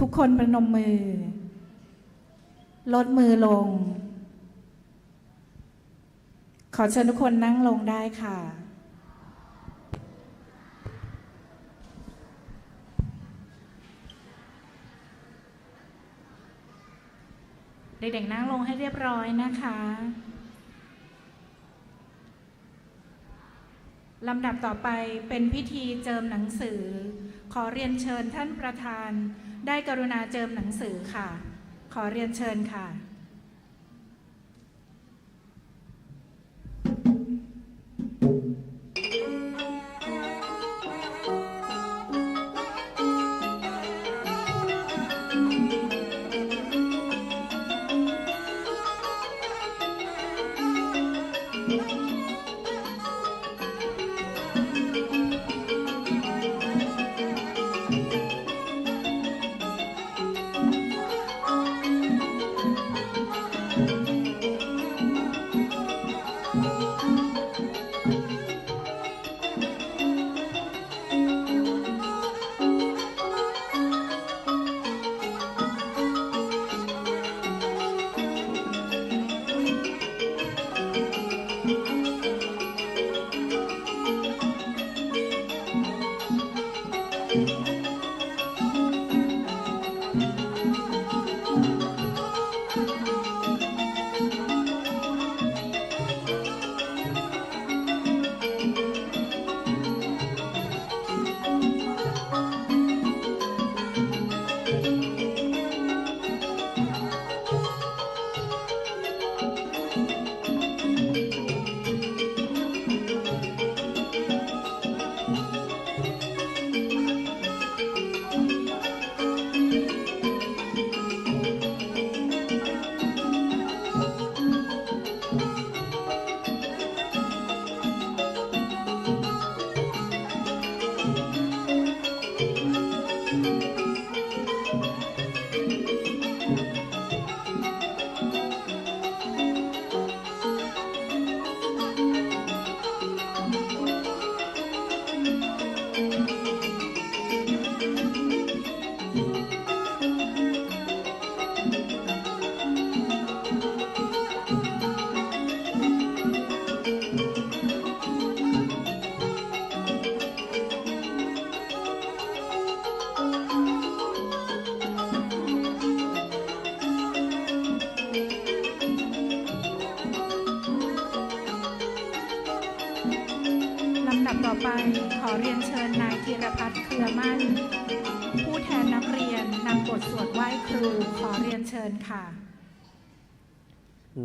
ทุกคนประนมมือ ลดมือลง ขอเชิญทุกคนนั่งลงได้ค่ะ เด็กๆนั่งลงให้เรียบร้อยนะคะลำดับต่อไปเป็นพิธีเจิมหนังสือ ขอเรียนเชิญท่านประธาน ได้กรุณาเจิมหนังสือค่ะ ขอเรียนเชิญค่ะ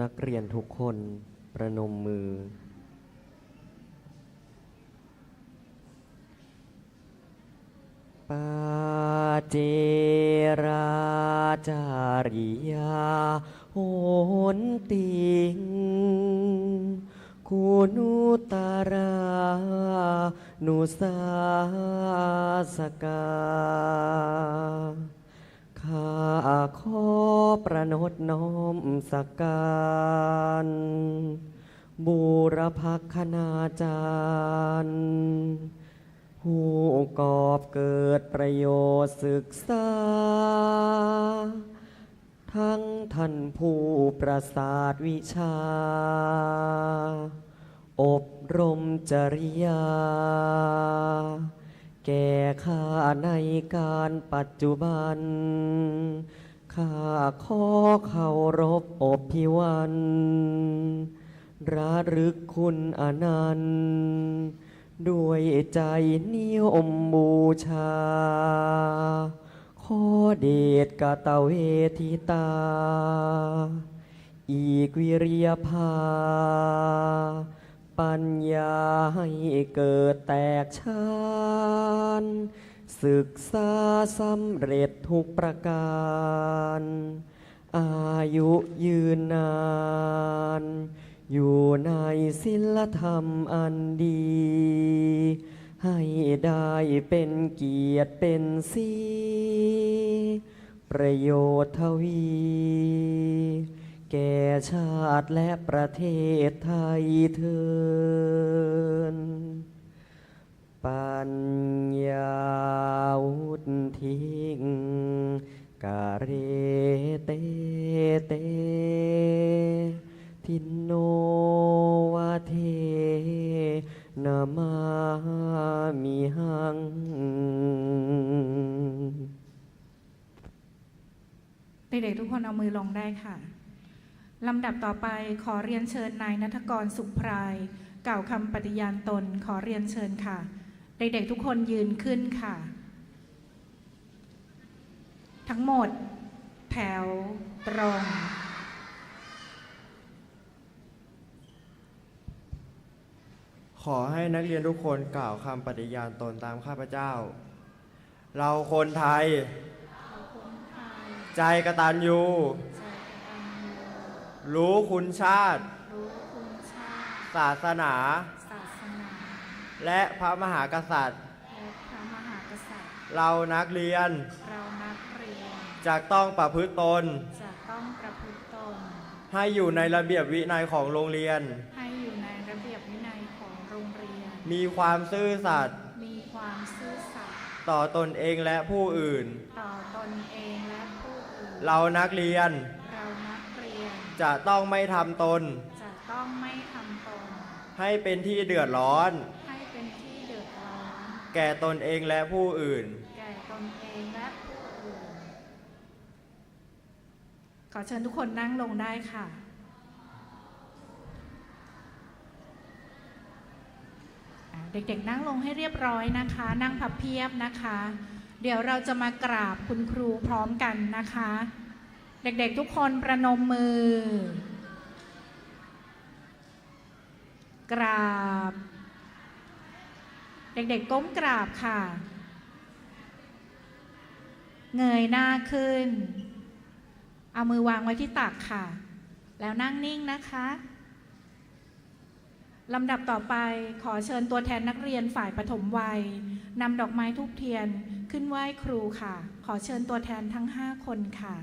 นักเรียนทุกคนประนมมือ ปาเจราจาริยาโหนติง คุณุตารานุสาสกา ข้าขอประนดน้อมสักการบูรพักคณาจารย์ผู้กอบเกิดประโยชน์ศึกษา ทั้งท่านผู้ประสาทวิชา อบรมจริยา แก่ข้าในการปัจจุบัน ข้าขอเคารพอบพิวันระลึกคุณอนันต์ด้วยใจนิยมบูชา ขอเดชกตเวทิตา อีกวิริยภา ปัญญาให้เกิดแตกชานศึกษาสำเร็จทุกประการ อายุยืนนาน อยู่ในศิลธรรมอันดี ให้ได้เป็นเกียรติเป็นสีประโยชน์ทวี แก่ชาติและประเทศไทยเทินปัญญาวุทิงกาเรเตเต ทินโนวาเทนามามิหัง เด็กๆทุกคนเอามือลงได้ค่ะ ลำดับต่อไปขอเรียนเชิญนายนัทกรสุขพราย กล่าวคำปฏิญาณตนขอเรียนเชิญค่ะ เด็กๆทุกคนยืนขึ้นค่ะ ทั้งหมด แถว ตรง ขอให้นักเรียนทุกคนกล่าวคำปฏิญาณตนตามข้าพเจ้า เราคนไทย ใจกตัญญู รู้คุณชาติ รู้คุณชาติ ศาสนา ศาสนา และพระมหากษัตริย์ และพระมหากษัตริย์ เรานักเรียน เรานักเรียน จะต้องประพฤติตน จะต้องประพฤติตน ให้อยู่ในระเบียบวินัยของโรงเรียน ให้อยู่ในระเบียบวินัยของโรงเรียน มีความซื่อสัตย์ มีความซื่อสัตย์ ต่อตนเองและผู้อื่น ต่อตนเองและผู้อื่น เรานักเรียน เรานักเรียน จะต้องไม่ทำตน จะต้องไม่ทำตน ให้เป็นที่เดือดร้อน ให้เป็นที่เดือดร้อน แก่ตนเองและผู้อื่น แก่ตนเองและผู้อื่น ขอเชิญทุกคนนั่งลงได้ค่ะอ่าเด็กๆนั่งลงให้เรียบร้อยนะคะ นั่งพับเพียบนะคะ เดี๋ยวเราจะมากราบคุณครูพร้อมกันนะคะ เด็กๆทุกคนประนมมือ กราบ เด็กๆก้มกราบค่ะ เงยหน้าขึ้น เอามือวางไว้ที่ตักค่ะ แล้วนั่งนิ่งนะคะลำดับต่อไปขอเชิญตัวแทนนักเรียนฝ่ายปฐมวัยนำดอกไม้ทุกเทียนขึ้นไหว้ครูค่ะ ขอเชิญตัวแทนทั้ง 5 คนค่ะ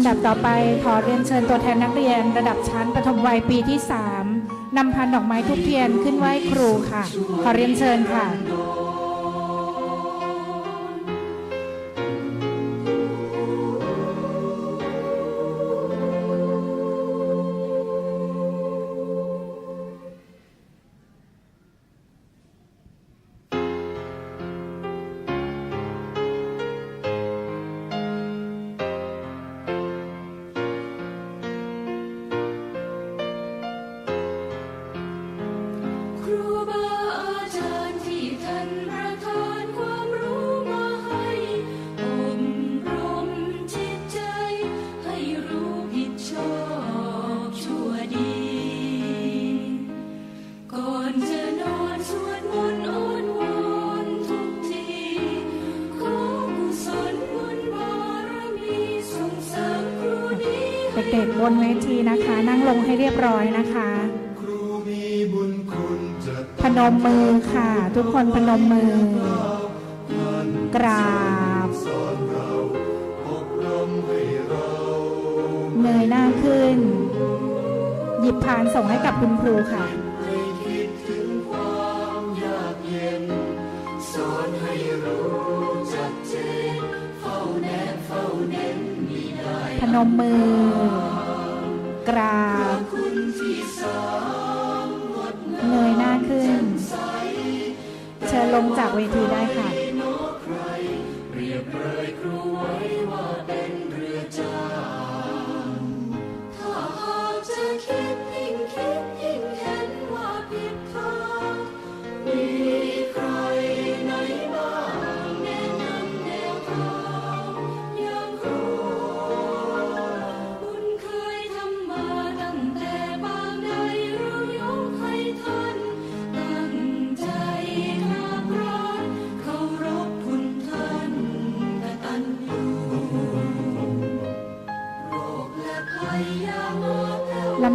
ำดับต่อไปขอเรียนเชิญตัวแทนนักเรียน ระดับชั้นประถมวัยปีที่ 3นำพันดอกไม้ทุกเทียนขึ้นไหว้ครูค่ะ ขอเรียนเชิญค่ะ เรียบร้อยนะคะพนมมือค่ะ ทุกคนพนมมือ กราบเหนื่อยหน้าขึ้น หยิบผานส่งให้กับคุณครูค่ะพนมมือ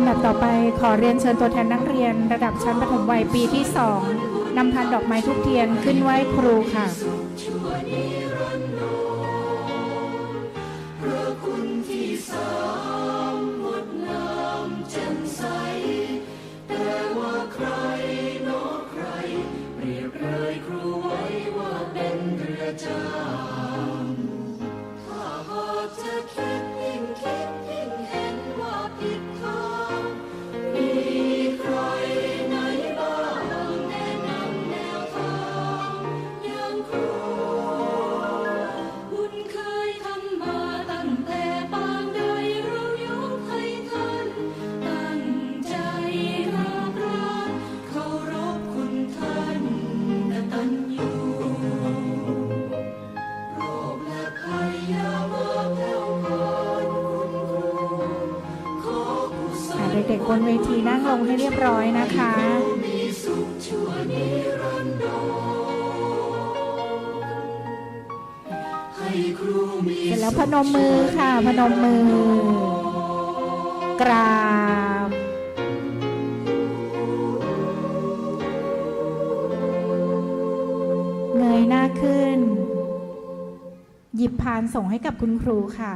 ำดับต่อไปขอเรียนเชิญตัวแทนนักเรียน ระดับชั้นประถมวัยปีที่ 2นำพันดอกไม้ทุกเทียนขึ้นไหว้ครูค่ะ บนเวทีนั่งลงให้เรียบร้อยนะคะเสร็จแล้วพนมมือค่ะ พนมมือ กราบ เงยหน้าขึ้น หยิบพานส่งให้กับคุณครูค่ะ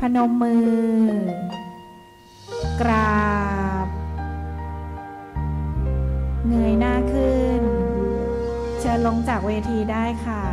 พนมมือ กราบ เงยหน้าขึ้น เชิญลงจากเวทีได้ค่ะ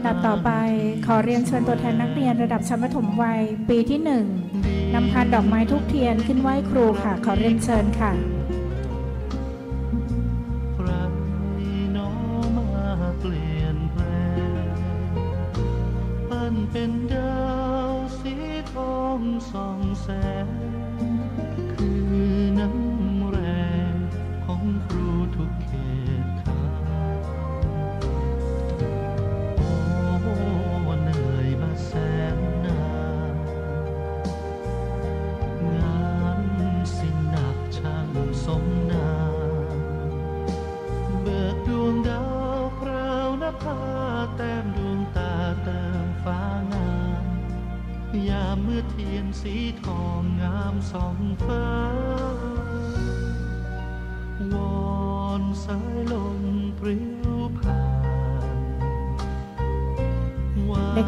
ำดับต่อไป ขอเรียนเชิญตัวแทนนักเรียนระดับชั้นประถมวัย ปีที่หนึ่งนำพานดอกไม้ทุกเทียนขึ้นไหว้ครูค่ะ ขอเรียนเชิญค่ะ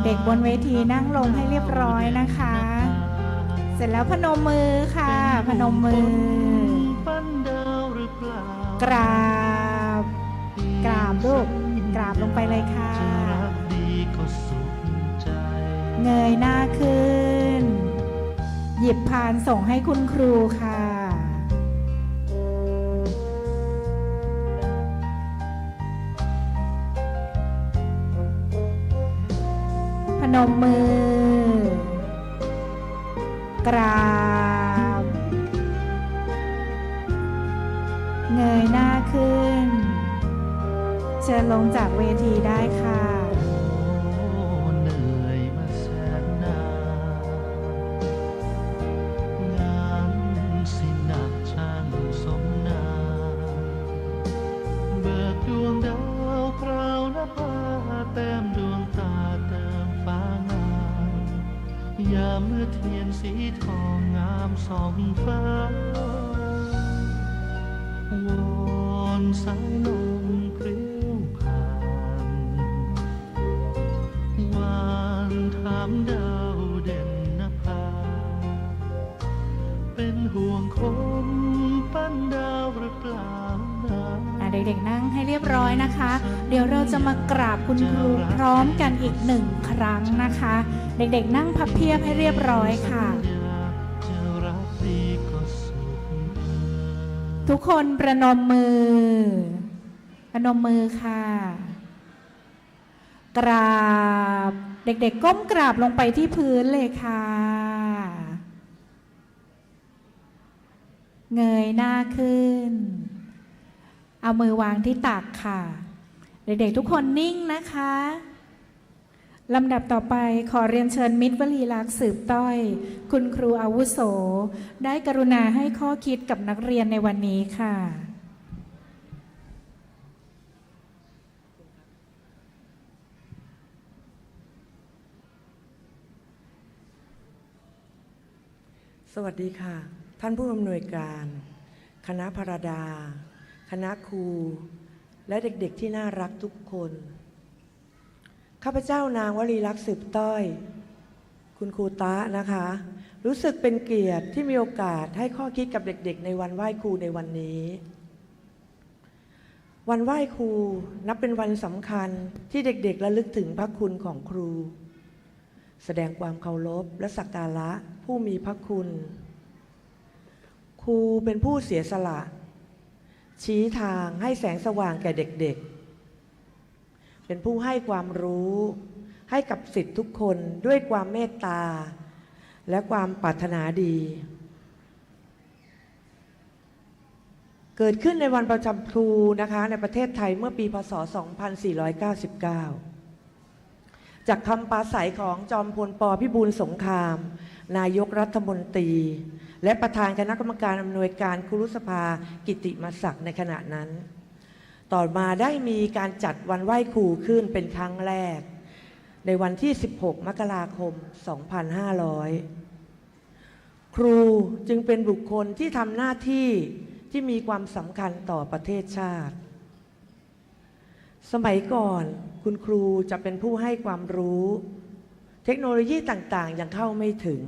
ด็กๆ บนเวทีนั่งลงให้เรียบร้อยนะคะ เสร็จแล้วพนมมือค่ะ พนมมือปั้นดาวหรือเปล่ากราบ กราบลูก กราบลงไปเลยค่ะจะรักดีก็สุขใจเงยหน้าขึ้น หยิบพานส่งให้คุณครูค่ะ พน นะคะ เดี๋ยวเราจะมากราบคุณครูพร้อมกันอีกหนึ่งครั้งนะคะ เด็กๆนั่งพับเพียบให้เรียบร้อยค่ะ ทุกคนประนมมือ ประนมมือค่ะ กราบ เด็กๆก้มกราบลงไปที่พื้นเลยค่ะเงยหน้าขึ้น เอามือวางที่ตักค่ะ เด็กๆทุกคนนิ่งนะคะลำดับต่อไปขอเรียนเชิญมิตรวลีลักษ์สืบต้อย คุณครูอาวุโส ได้กรุณาให้ข้อคิดกับนักเรียนในวันนี้ค่ะ สวัสดีค่ะ ท่านผู้อำนวยการ คณะพรดา คณะครู และเด็กๆที่น่ารักทุกคน ข้าพเจ้านางวลีลักษณ์สืบต้อย คุณครูตะนะคะ รู้สึกเป็นเกียรติที่มีโอกาสให้ข้อคิดกับเด็กๆ ในวันไหว้ครูในวันนี้ วันไหว้ครูนับเป็นวันสำคัญที่เด็กๆระลึกถึงพระคุณของครู แสดงความเคารพและสักการะผู้มีพระคุณ ครูเป็นผู้เสียสละ ชี้ทางให้แสงสว่างแก่เด็กๆ เป็นผู้ให้ความรู้ ให้กับสิทธิ์ทุกคนด้วยความเมตตา และความปรารถนาดี เกิดขึ้นในวันประจำครูนะคะในประเทศไทยเมื่อปีพศ 2499 จากคำปราศัยของจอมพลปพิบูลสงคราม นายกรัฐมนตรี และประธานคณะกรรมการอำนวยการครุสภากิติมศักดิ์ในขณะนั้น ต่อมาได้มีการจัดวันไหว้ครูขึ้นเป็นครั้งแรก ในวันที่ 16 มกราคม 2500 ครูจึงเป็นบุคคลที่ทำหน้าที่ที่มีความสำคัญต่อประเทศชาติ สมัยก่อนคุณครูจะเป็นผู้ให้ความรู้ เทคโนโลยีต่างๆ ยังเข้าไม่ถึง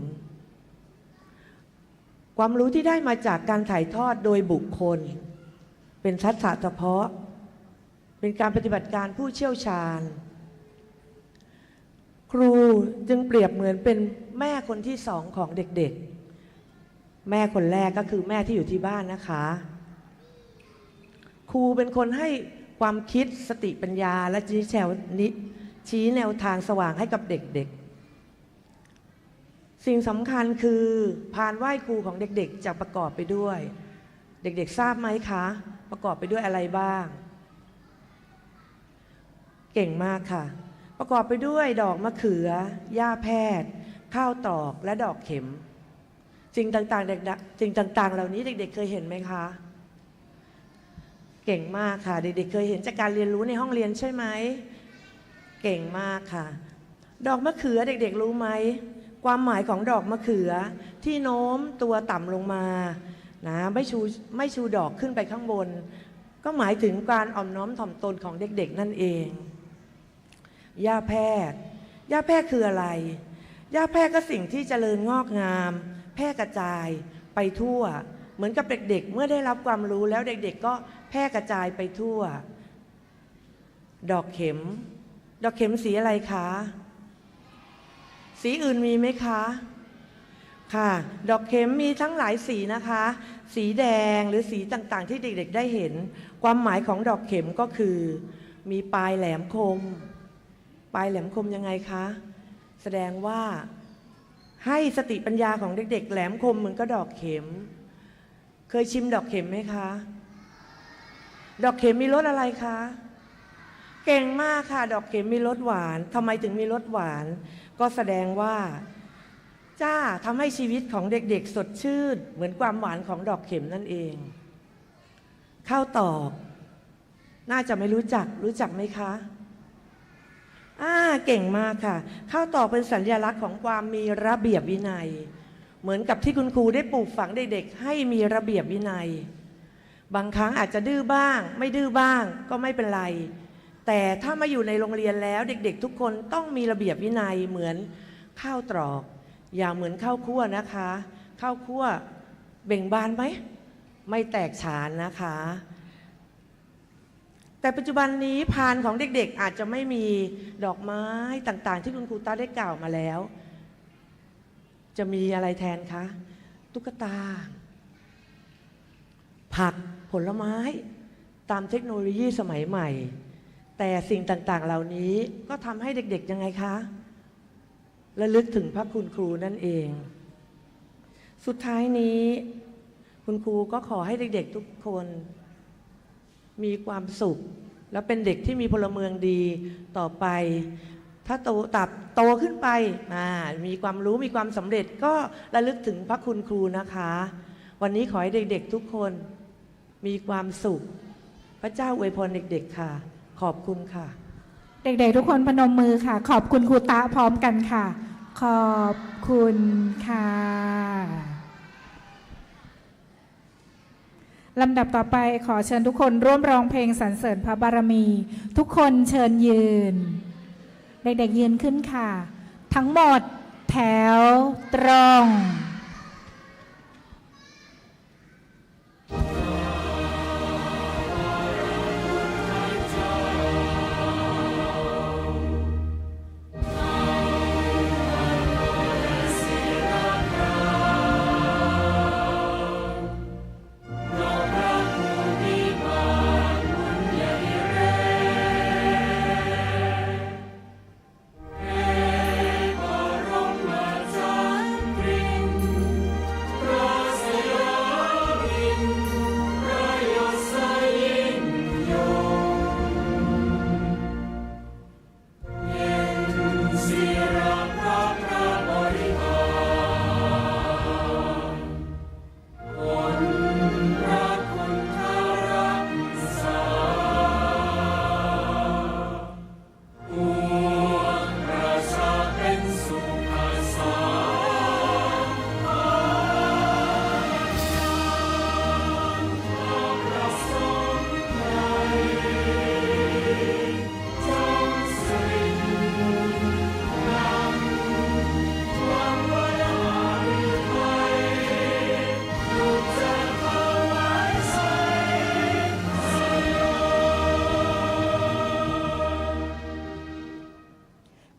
ความรู้ที่ได้มาจากการถ่ายทอดโดยบุคคล เป็นทักษะเฉพาะ เป็นการปฏิบัติการผู้เชี่ยวชาญ ครูจึงเปรียบเหมือนเป็นแม่คนที่สองของเด็กๆ แม่คนแรกก็คือแม่ที่อยู่ที่บ้านนะคะ ครูเป็นคนให้ความคิดสติปัญญาและชี้แนวนิชี้แนวทางสว่างให้กับเด็กๆ สิ่งสำคัญคือพานไหว้ครูของเด็กๆจะประกอบไปด้วย เด็กๆทราบไหมคะ ประกอบไปด้วยอะไรบ้าง เก่งมากค่ะ ประกอบไปด้วยดอกมะเขือหญ้าแพทย์ ข้าวตอกและดอกเข็มสิ่งต่างๆเด็กๆสิ่งต่างๆ เหล่านี้เด็ก ๆ เคยเห็นไหมคะ เก่งมากค่ะ เด็กๆ เคยเห็นจากการเรียนรู้ในห้องเรียนใช่ไหม เก่งมากค่ะ ดอกมะเขือเด็ก ๆ รู้ไหม ความหมายของดอกมะเขือที่โน้มตัวต่ำลงมานะไม่ชูไม่ชูดอกขึ้นไปข้างบน ก็หมายถึงการอ่อมน้อมถ่อมตนของเด็กๆ นั่นเองหญ้าแพทย์หญ้าแพทย์คืออะไรหญ้าแพทย์ก็สิ่งที่เจริญงอกงาม แพร่กระจายไปทั่ว เหมือนกับเด็กๆ เมื่อได้รับความรู้แล้วเด็กๆ ก็แพร่กระจายไปทั่ว ดอกเข็ม ดอกเข็มสีอะไรคะ สีอื่นมีไหมคะ ค่ะ ดอกเข็มมีทั้งหลายสีนะคะ สีแดงหรือสีต่างๆ ที่เด็กๆ ได้เห็น ความหมายของดอกเข็มก็คือ มีปลายแหลมคม ปลายแหลมคมยังไงคะ แสดงว่าให้สติปัญญาของเด็ก ๆ แหลมคมเหมือนก็ดอกเข็ม เคยชิมดอกเข็มไหมคะ ดอกเข็มมีรสอะไรคะ เก่งมากค่ะ ดอกเข็มมีรสหวานทำไมถึงมีรสหวาน ก็แสดงว่าจ้าทำให้ชีวิตของเด็กๆ สดชื่น เหมือนความหวานของดอกเข็มนั่นเอง ข้าวตอก น่าจะไม่รู้จักรู้จักไหมคะอ่าเก่งมากค่ะ ข้าวตอกเป็นสัญลักษณ์ของความมีระเบียบวินัย เหมือนกับที่คุณครูได้ปลูกฝังเด็กๆให้มีระเบียบวินัย บางครั้งอาจจะดื้อบ้าง ไม่ดื้อบ้างก็ไม่เป็นไร แต่ถ้ามาอยู่ในโรงเรียนแล้วเด็กๆ ทุกคนต้องมีระเบียบวินัยเหมือนข้าวตรอก อย่าเหมือนข้าวคั่วนะคะ ข้าวคั่วเบ่งบานไหม ไม่แตกฉานนะคะ แต่ปัจจุบันนี้พานของเด็กๆ อาจจะไม่มีดอกไม้ต่างๆ ที่คุณครูตาได้กล่าวมาแล้ว จะมีอะไรแทนคะ ตุ๊กตา ผักผลไม้ ตามเทคโนโลยีสมัยใหม่ แต่สิ่งต่างๆ เหล่านี้ก็ทำให้เด็กๆยังไงคะระลึกถึงพระคุณครูนั่นเอง สุดท้ายนี้ คุณครูก็ขอให้เด็กๆทุกคน มีความสุข และเป็นเด็กที่มีพลเมืองดีต่อไป ถ้าโตตับโตขึ้นไปอ่ามีความรู้มีความสำเร็จก็ระลึกถึงพระคุณครูนะคะ วันนี้ขอให้เด็กๆทุกคนมีความสุข พระเจ้าอวยพรเด็กๆค่ะ ขอบคุณค่ะ เด็กๆ ทุกคนพนมมือค่ะ ขอบคุณครูตะพร้อมกันค่ะ ขอบคุณค่ะ ลำดับต่อไปขอเชิญทุกคนร่วมร้องเพลงสรรเสริญพระบารมี ทุกคนเชิญยืน เด็กๆยืนขึ้นค่ะ ทั้งหมดแถวตรง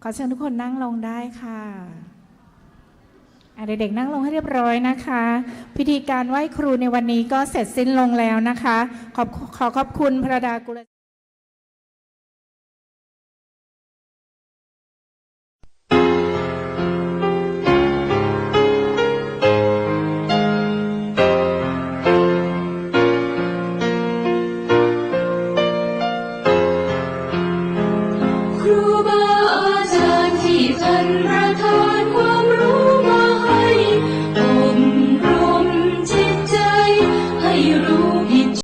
ขอเชิญทุกคนนั่งลงได้ค่ะเด็กๆนั่งลงให้เรียบร้อยนะคะ พิธีการไหว้ครูในวันนี้ก็เสร็จสิ้นลงแล้วนะคะ ขอขอขอบคุณพระดากุล